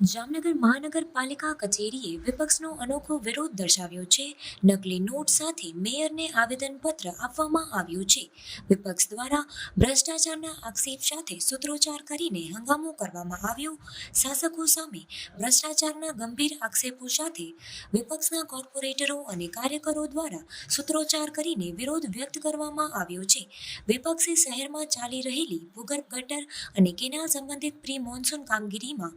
જામનગર મહાનગરપાલિકા કચેરીએ વિપક્ષનો અનોખો વિરોધ દર્શાવ્યો છે. નકલી નોટ સાથે મેયરને આવેદનપત્ર આપવામાં આવ્યું છે. વિપક્ષ દ્વારા ભ્રષ્ટાચારના આક્ષેપ સાથે સૂત્રોચ્ચાર કરીને હંગામો કરવામાં આવ્યો. શાસકો સામે ભ્રષ્ટાચારના ગંભીર આક્ષેપો સાથે વિપક્ષના કોર્પોરેટરો અને કાર્યકરો દ્વારા સૂત્રોચ્ચાર કરીને વિરોધ વ્યક્ત કરવામાં આવ્યો છે. વિપક્ષે શહેરમાં ચાલી રહેલી ભૂગર્ભ ગટર અને કેનાલ સંબંધિત પ્રી મોન્સૂન કામગીરીમાં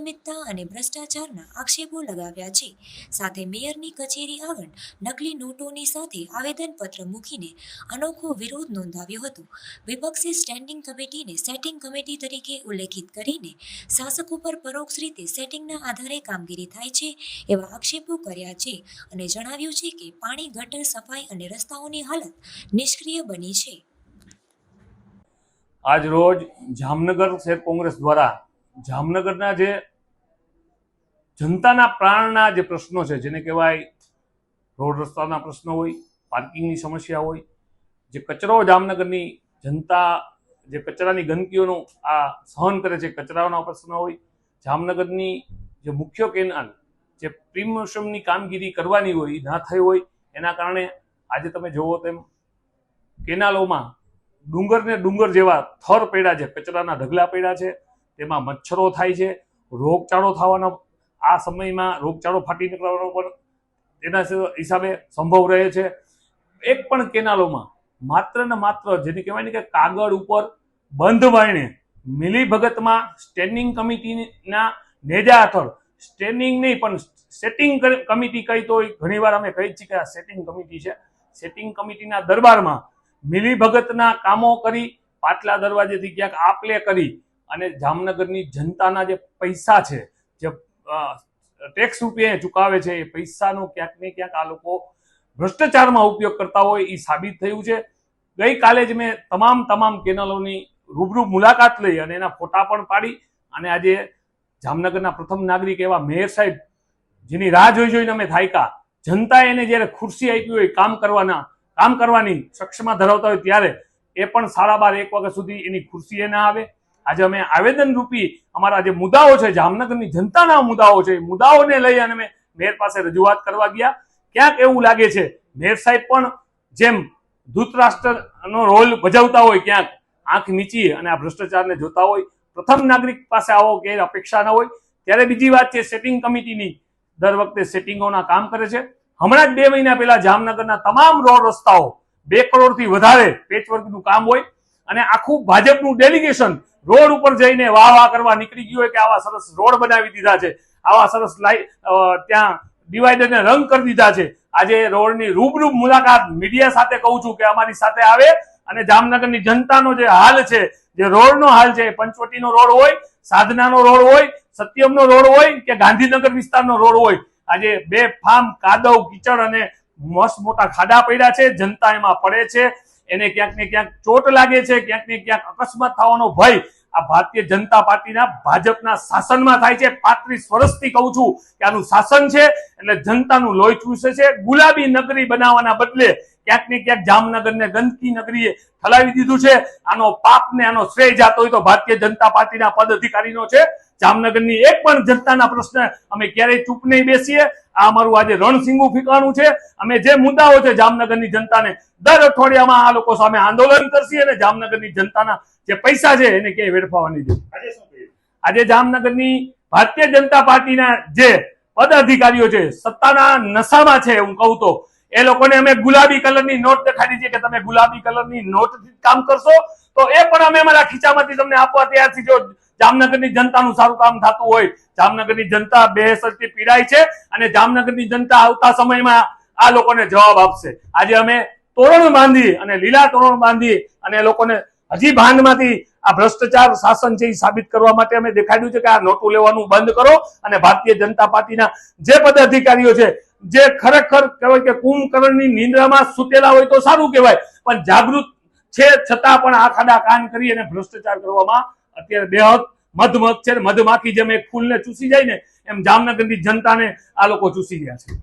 અનિયમિતતા અને ભ્રષ્ટાચારના આક્ષેપો લગાવ્યા છે. સાથે મેયરની કચેરી આગળ નકલી નોટોની સાથે આવેદનપત્ર મૂકીને અનોખો વિરોધ નોંધાવ્યો હતો. વિપક્ષી સ્ટેન્ડિંગ કમિટીને સેટિંગ કમિટી તરીકે ઉલ્લેખિત કરીને શાસકો પર પરોક્ષ રીતે સેટિંગના આધારે કામગીરી થાય છે એવા આક્ષેપો કર્યા છે અને જણાવ્યું છે કે પાણી, ગટર, સફાઈ અને રસ્તાઓની હાલત નિષ્ક્રિય બની છે. આજ રોજ જામનગર શહેર કોંગ્રેસ દ્વારા જામનગરના જે જનતાના પ્રાણના જે પ્રશ્નો છે, જેને કહેવાય રોડ રસ્તાના પ્રશ્નો હોય, પાર્કિંગની સમસ્યા હોય, જે કચરો જામનગરની જનતા, જે કચરાની ગંદકીઓનું આ સહન કરે છે, કચરાના પ્રશ્નો હોય, જામનગરની જે મુખ્ય કેનાલ, જે પ્રિમોશમની કામગીરી કરવાની હોય એ ના થઈ હોય, એના કારણે આજે તમે જોવો તેમ કેનાલોમાં ડુંગરને ડુંગર જેવા થર પડ્યા છે, કચરાના ઢગલા પડ્યા છે, તેમાં મચ્છરો થાય છે, રોગચાળો થવાનો આ સમયમાં રોગચાળો ફાટી નીકળવાનો પણ તેના હિસાબે સંભવ રહે છે. એક પણ કેનાલોમાં માત્ર ને માત્ર જેને કહેવાય ને કે કાગળ ઉપર બંધ વાળીને મિલીભગતમાં સ્ટેન્ડિંગ કમિટીના નેજા હેઠળ સ્ટેન્ડિંગ નહીં, પણ સેટિંગ કમિટી કહી તો ઘણીવાર અમે કહી છીએ કે આ સેટિંગ કમિટી છે. સેટિંગ કમિટીના દરબારમાં મિલીભગતના કામો કરી, પાટલા દરવાજેથી ક્યાંક આપલે કરી અને જામનગરની જનતાના જે પૈસા છે, જે ટેક્સ રૂપે ચુકાવે છે, એ પૈસાનો ક્યાંક ને ક્યાંક આ લોકો ભ્રષ્ટાચારમાં ઉપયોગ કરતા હોય, એ સાબિત થયું છે. ગઈકાલે જ મેં તમામ તમામ કેનલોની રૂબરૂ મુલાકાત લઈ અને એના ફોટા પણ પાડી અને આજે જામનગરના પ્રથમ નાગરિક એવા મેયર સાહેબ, જેની રાહ જોઈ જોઈને અમે થાયકા. જનતાએ એને જ્યારે ખુરશી આપી હોય, કામ કરવાના, કામ કરવાની સક્ષમા ધરાવતા હોય ત્યારે એ પણ સાડા બાર, એક વાગ્યા સુધી એની ખુરશી એ ના આવે. આજે અમે આવેદન રૂપી અમારા જે મુદ્દાઓ છે, જામનગરની જનતાના મુદ્દાઓ છે મુદ્દાઓને લઈ અને અમે મેયર પાસે રજૂઆત કરવા ગયા. ક્યાંક એવું લાગે છે, મેયર સાહેબ પણ જેમ ધૂતરાષ્ટ્રનો રોલ ભજવતા હોય ક્યાંક, આંખ નીચી અને આ ભ્રષ્ટાચારને જોતા હોય, પ્રથમ નાગરિક પાસે આવો કે અપેક્ષા ન હોય, ત્યારે બીજી વાત છે, સેટિંગ કમિટીની દર વખતે સેટિંગોના કામ કરે છે. હમણાં જ બે મહિના પહેલા જામનગરના તમામ રોડ રસ્તાઓ બે કરોડથી વધારે પેચવર્કનું કામ હોય અને આખું ભાજપનું ડેલિગેશન રોડ ઉપર જઈને વાહ વાહ કરવા નીકળી ગયું હોય કે આવા સરસ રોડ બનાવી દીધા છે. આવા સરસ લાઈટ ત્યાં ડિવાઈડરને રંગ કરી દીધા છે. આજે રોડની રૂબરૂ મુલાકાત મીડિયા સાથે કહું છું કે અમારી સાથે આવે અને જામનગરની જનતાનો જે હાલ છે, જે રોડનો હાલ છે પંચવટીનો રોડ હોય, સાધનાનો રોડ હોય, સત્યમનો રોડ હોય કે ગાંધીનગર વિસ્તારનો રોડ હોય. આજે બે ફામ કાદવ, કીચડ અને મસ્ત મોટા ખાડા પડ્યા છે. જનતા એમાં પડે છે. એને ક્યાંક ને ક્યાંક ચોટ લાગે છે, ક્યાંક ને ક્યાંક અકસ્માત થવાનો ભય. આ ભારતીય જનતા પાર્ટીના ભાજપના શાસનમાં થાય છે. પાંત્રીસ વર્ષથી કહું છું કે આનું શાસન છે, એટલે જનતાનું લોહી ચૂસે છે. ગુલાબી નગરી બનાવવાના બદલે ક્યાંક ને ક્યાંક જામનગરને ગંદકી નગરીએ ઠલાવી દીધું છે. આનો પાપ ને આનો શ્રેય જાતો હોય તો ભારતીય જનતા પાર્ટીના પદ અધિકારીનો છે. જામનગરની એક પણ જનતાના પ્રશ્ન અમે ક્યારેય ચૂપ નહીં બેસીએ. આ અમારું આજે રણસિંગુ ફીકાણું છે. અમે જે મુદ્દાઓ છે જામનગરની જનતાને દર અઠવાડિયામાં આ લોકો સામે આંદોલન કરશે અને જામનગરની જનતાના જે પૈસા છે એને ક્યાંય વેડફાવાની છે આજે જામનગરની ભારતીય જનતા પાર્ટીના જે પદ અધિકારીઓ છે સત્તાના નશામાં છે હું કહું તો એ લોકોને અમે ગુલાબી કલરની નોટ દેખાડી છે કે તમે ગુલાબી કલરની નોટ કામ કરશો. તો એ પણ અમે અમારા ખીચામાંથી તમને આપવા તૈયાર છીએ. જો જામનગરની જનતાનું સારું કામ થતું હોય. જામનગરની જનતા બેસરથી પીડાય છે અને જામનગરની જનતા આવતા સમયમાં આ લોકોને જવાબ આપશે. આજે અમે તોરણ બાંધી અને લીલા તોરણ બાંધી અને લોકોને હજી ભાંડમાંથી આ ભ્રષ્ટાચાર શાસન છે એ સાબિત કરવા માટે અમે દેખાડ્યું છે કે આ નોટો લેવાનું બંધ કરો અને ભારતીય જનતા પાર્ટીના જે પદાધિકારીઓ છે, જે ખરેખર કહેવાય કે કુંભકર્ણની નિંદ્રામાં સૂતેલા હોય તો સારું કહેવાય, પણ જાગૃત છે છતાં પણ આ ખાડા કાન કરી અને ભ્રષ્ટાચાર કરવામાં અત્યારે બેહદ મધમગ છે ને મધમાખી જેમ એક ફૂલને ચૂસી જાય ને, એમ જામનગરની જનતાને આ લોકો ચૂસી ગયા છે.